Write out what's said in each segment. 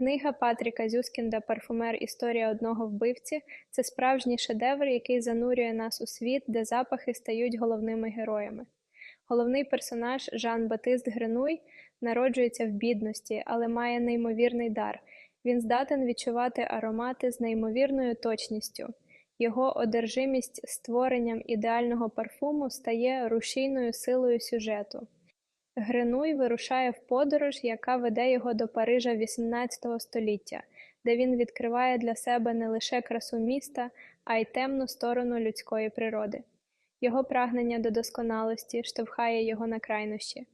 Книга Патріка Зюскінда «Парфумер. Історія одного вбивці» – це справжній шедевр, який занурює нас у світ, де запахи стають головними героями. Головний персонаж Жан-Батист Гренуй народжується в бідності, але має неймовірний дар. Він здатен відчувати аромати з неймовірною точністю. Його одержимість створенням ідеального парфуму стає рушійною силою сюжету. Гренуй вирушає в подорож, яка веде його до Парижа XVIII століття, де він відкриває для себе не лише красу міста, а й темну сторону людської природи. Його прагнення до досконалості штовхає його на крайнощі.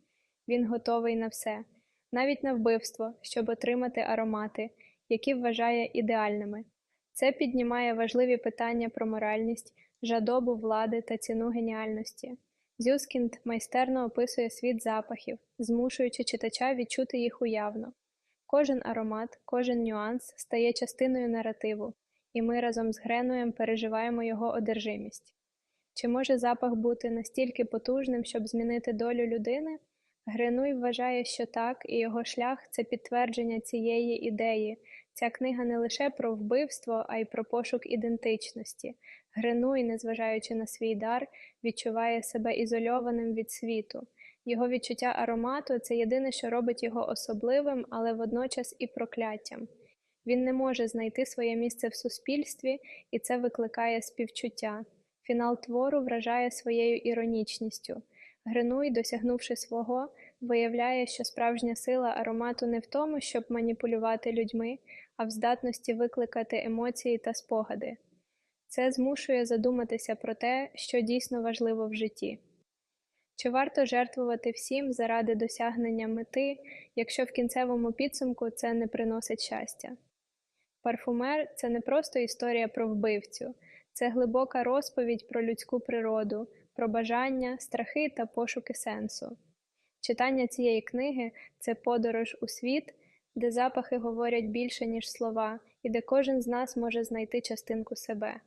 Він готовий на все, навіть на вбивство, щоб отримати аромати, які вважає ідеальними. Це піднімає важливі питання про моральність, жадобу влади та ціну геніальності. Зюскінд майстерно описує світ запахів, змушуючи читача відчути їх уявно. Кожен аромат, кожен нюанс стає частиною наративу, і ми разом з Гренуєм переживаємо його одержимість. Чи може запах бути настільки потужним, щоб змінити долю людини? Гренуй вважає, що так, і його шлях це підтвердження цієї ідеї. Ця книга не лише про вбивство, а й про пошук ідентичності. Гренуй, незважаючи на свій дар, відчуває себе ізольованим від світу. Його відчуття аромату це єдине, що робить його особливим, але водночас і прокляттям. Він не може знайти своє місце в суспільстві, і це викликає співчуття. Фінал твору вражає своєю іронічністю. Гренуй, досягнувши свого, виявляє, що справжня сила аромату не в тому, щоб маніпулювати людьми, а в здатності викликати емоції та спогади. Це змушує задуматися про те, що дійсно важливо в житті. Чи варто жертвувати всім заради досягнення мети, якщо в кінцевому підсумку це не приносить щастя? Парфумер це не просто історія про вбивцю, це глибока розповідь про людську природу, про бажання, страхи та пошуки сенсу. Читання цієї книги це подорож у світ, де запахи говорять більше, ніж слова, і де кожен з нас може знайти частинку себе.